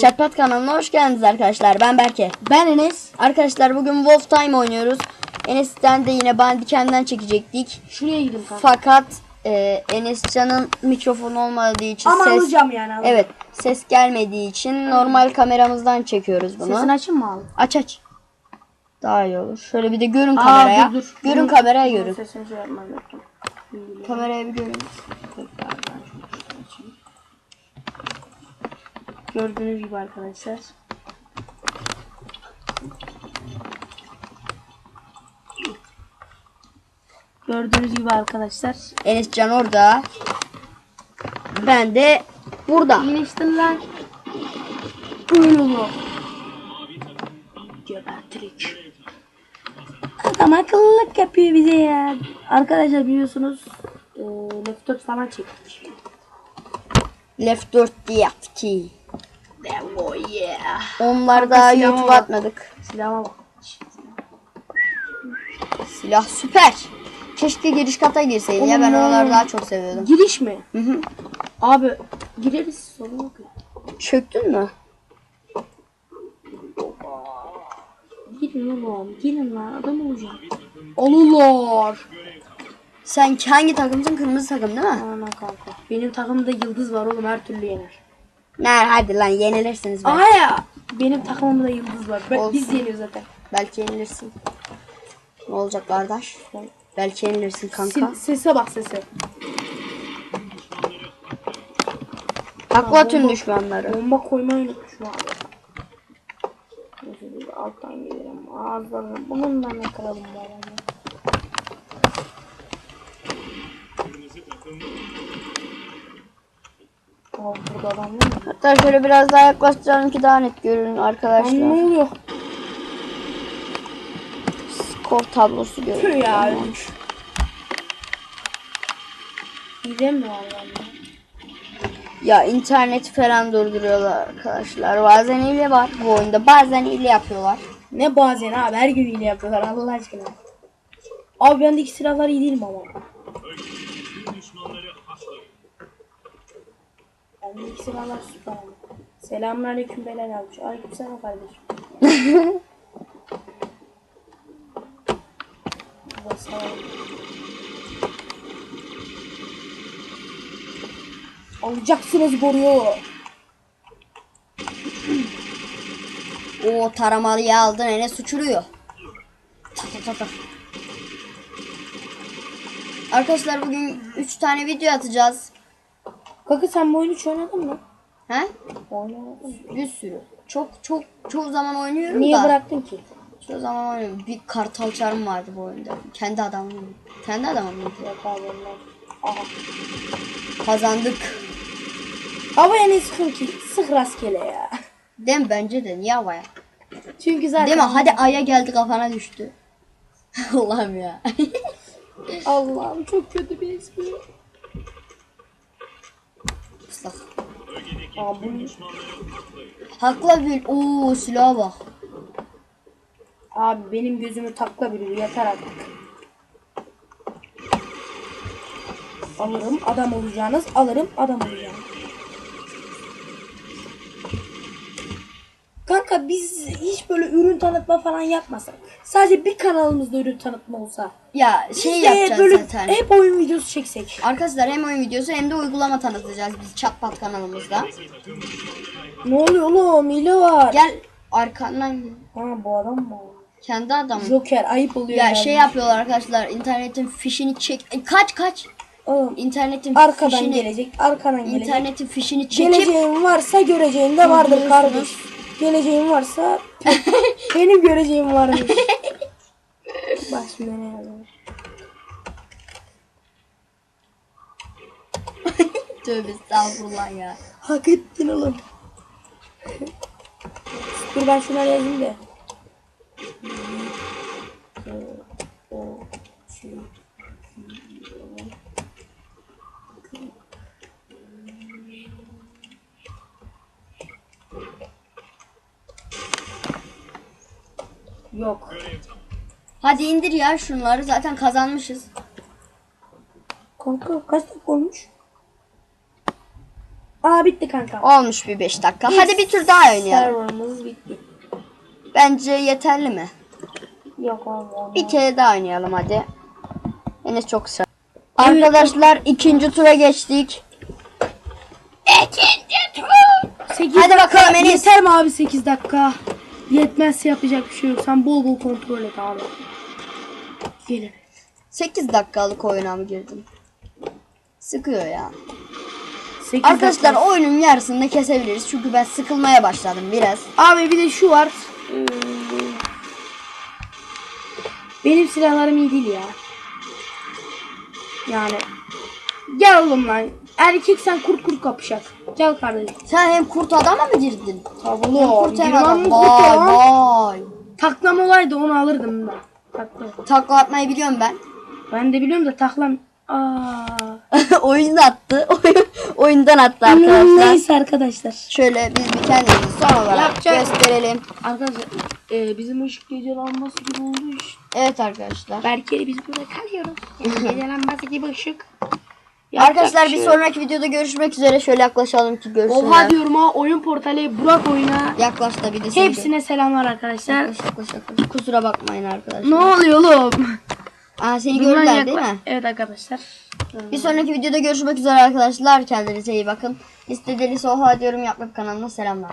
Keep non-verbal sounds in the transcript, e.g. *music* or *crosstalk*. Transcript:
Çatpat kanalına hoş geldiniz arkadaşlar. Ben Berke. Ben Enes. Arkadaşlar bugün Wolf Time oynuyoruz. Enes'ten de yine Bandicam'den çekecektik. Şuraya gidin kanka. Fakat e, Enescan'ın mikrofonu olmadığı için Ama ses alacağım yani. alacağım. Evet, ses gelmediği için normal kameramızdan çekiyoruz bunu. Sesini açayım mı abi? Aç aç. Daha iyi olur. Şöyle bir de görün Aa, kameraya. dur, dur. Görün Bunu- kameraya görün. Sesini şey yapmam lazım. Kameraya bir görün. Tekrardan Gördüğünüz gibi arkadaşlar. Gördüğünüz gibi arkadaşlar. Enescan orada. Ben de burada. İyileştin lan. Olur. Gebertirik. Adam akıllılık yapıyor bize ya. Arkadaşlar biliyorsunuz e, Left 4 falan çektik. Left 4 diye ki. Oh yeah. Onlar da bak. atmadık. Silahıma bak. Silah süper. Keşke giriş kata girseydi ya ben oraları daha çok seviyordum. Giriş mi? Hı hı. Abi gireriz sorun yok. Çöktün mü? Girin oğlum. Girin lan adam olacağım. Alırlar. Sen hangi takımsın? Kırmızı takım değil mi? Ana kanka. Benim takımda yıldız var oğlum her türlü yener. Ne hadi lan yenilirsiniz belki. Aha ya. Benim takımımda yıldız var. Ben, Olsun. biz yeniyoruz zaten. Belki yenilirsin. Ne olacak kardeş? Belki yenilirsin kanka. Sil- sese bak sese. Takla tüm düşmanları. Bomba koymayı unutmuşum abi. Neyse bir alttan gelirim. Ağızlarını bununla ne kıralım bu. Abi burada adam var mı? Hatta şöyle biraz daha yaklaştıralım ki daha net görün Lan ne arkadaşlar. oluyor? Skor tablosu görün. Tüh ya. Mi var lan? ya? Ya internet falan durduruyorlar arkadaşlar. Bazen hile var bu oyunda. Bazen hile yapıyorlar. Ne bazen abi her gün hile yapıyorlar Allah aşkına. Abi bendeki silahlar iyi değil mi ama? Bendeki silahlar süper ama. Selamünaleyküm Belal almış. Aleykümselam kardeşim. *laughs* Alacaksınız boruyu. O taramalıyı aldın Enes uçuruyor. Ta ta ta ta. Arkadaşlar bugün 3 tane video atacağız. Kanka sen bu oyunu hiç oynadın mı? He? Oynamadım. Bir sürü. Çok çok çoğu zaman oynuyorum Niye da. bıraktın ki? Çoğu zaman oynuyorum. Bir kartal çarım vardı bu oyunda. Kendi adamım. Kendi adamım. Yok abi. Aha. Kazandık. Ama en sıkın ki sık rastgele ya. Değil mi? Bence de. Niye havaya? Çünkü zaten Değil mi? Hadi aya geldi kafana düştü. *laughs* Allah'ım ya. Allah'ım çok kötü bir espri. Islak. Aa bu Hakla bir. Oo silaha bak. abi benim gözümü takla biri yeter artık. Alırım adam olacağınız alırım adam olacağınız. Kanka biz hiç böyle ürün tanıtma falan yapmasak. Sadece bir kanalımızda ürün tanıtma olsa. Ya şey Biz yapacağız böyle zaten. hep oyun videosu çeksek. Arkadaşlar hem oyun videosu hem de uygulama tanıtacağız biz Chatpat kanalımızda. Ne oluyor oğlum hile var. Gel arkandan. Ha bu adam mı? Kendi adam. Joker ayıp oluyor. Ya yani. şey yapıyorlar arkadaşlar internetin fişini çek. E, Kaç kaç. Oğlum İnternetin arkadan fişini, gelecek, arkadan gelecek. internetin fişini çekip Geleceğin varsa göreceğin de vardır kardeş. Geleceğin varsa *laughs* benim göreceğim varmış. Bak şimdi ne yazıyor. *laughs* tövbe estağfurullah ya. Hak ettin oğlum. Dur ben şunları yazayım da. Yok. Hadi indir ya şunları zaten kazanmışız. Kanka kaç dakika olmuş? Aa bitti kanka. Olmuş bir 5 dakika. Hadi bir tur daha oynayalım. Serverımız bitti. Bence yeterli mi? Yok olmadı. Bir kere daha oynayalım hadi. Yine çok sıra. Arkadaşlar ikinci tura geçtik. İkinci tur. 8 Hadi bakalım Enes. Yeter mi abi 8 dakika? Yetmezse yapacak bir şey yok. Sen bol bol kontrol et abi. Gelin. 8 dakikalık oyuna mı girdim? Sıkıyor ya. 8 Arkadaşlar oyunun yarısını kesebiliriz. Çünkü ben sıkılmaya başladım biraz. Abi bir de şu var. Ee, Benim silahlarım iyi değil ya. Yani. Gel oğlum lan. Erkek sen kurt kurt kapışak. Gel kardeşim. Sen hem kurt adama mı girdin? Tabii oğlum. kurt hem adam. Vay vay. Taklam olaydı onu alırdım ben. Takla. Takla atmayı biliyorum ben. Ben de biliyorum da taklam. Aa. *laughs* Oyunda attı. Oyun, *laughs* oyundan attı arkadaşlar. Neyse arkadaşlar. Şöyle biz bir kendimizi son olarak Yapacak- gösterelim. Arkadaşlar e, bizim ışık gece lambası gibi oldu iş. Evet arkadaşlar. Belki biz burada kalıyoruz. Yani gece lambası gibi ışık. Yapacak Arkadaşlar bir şey yok. sonraki videoda görüşmek üzere. Şöyle yaklaşalım ki görsünler. Oha diyorum ha oyun portali Burak oyuna. Yaklaş da bir de Hepsine selamlar arkadaşlar. Yaklaş, yaklaş, yaklaş. Kusura bakmayın arkadaşlar. Ne oluyor oğlum? Aa, seni Bundan gördüler değil mi? Evet arkadaşlar. Bir sonraki videoda görüşmek üzere arkadaşlar. Kendinize iyi bakın. İstediğiniz oha diyorum yapmak kanalına selamlar.